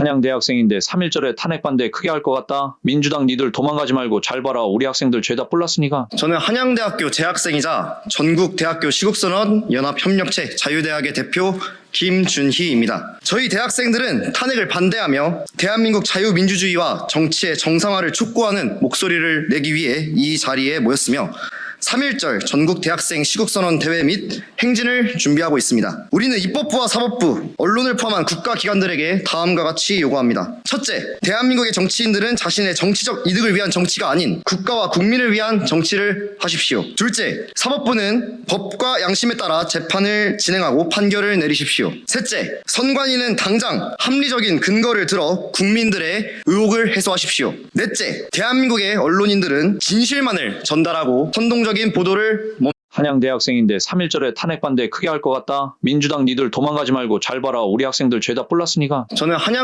한양 대 학생인데 3.1절에 탄핵 반대 크게 할 것 같다. 민주당 니들 도망가지 말고 잘 봐라. 우리 학생들 죄다 뿔났으니까. 저는 한양대학교 재학생이자 전국대학교 시국선언 연합협력체 자유대학의 대표 김준희입니다. 저희 대학생들은 탄핵을 반대하며 대한민국 자유민주주의와 정치의 정상화를 촉구하는 목소리를 내기 위해 이 자리에 모였으며 3.1절 전국 대학생 시국선언 대회 및 행진을 준비하고 있습니다. 우리는 입법부와 사법부, 언론을 포함한 국가기관들에게 다음과 같이 요구합니다. 첫째, 대한민국의 정치인들은 자신의 정치적 이득을 위한 정치가 아닌 국가와 국민을 위한 정치를 하십시오. 둘째, 사법부는 법과 양심에 따라 재판을 진행하고 판결을 내리십시오. 셋째, 선관위는 당장 합리적인 근거를 들어 국민들의 의혹을 해소하십시오. 넷째, 대한민국의 언론인들은 진실만을 전달하고 선동적인 보도를 멈 한양 대학생인데 3.1절에 탄핵 반대 크게 할 것 같다. 민주당 니들 도망가지 말고 잘 봐라. 우리 학생들 죄다 뿔났으니까. 저는 한양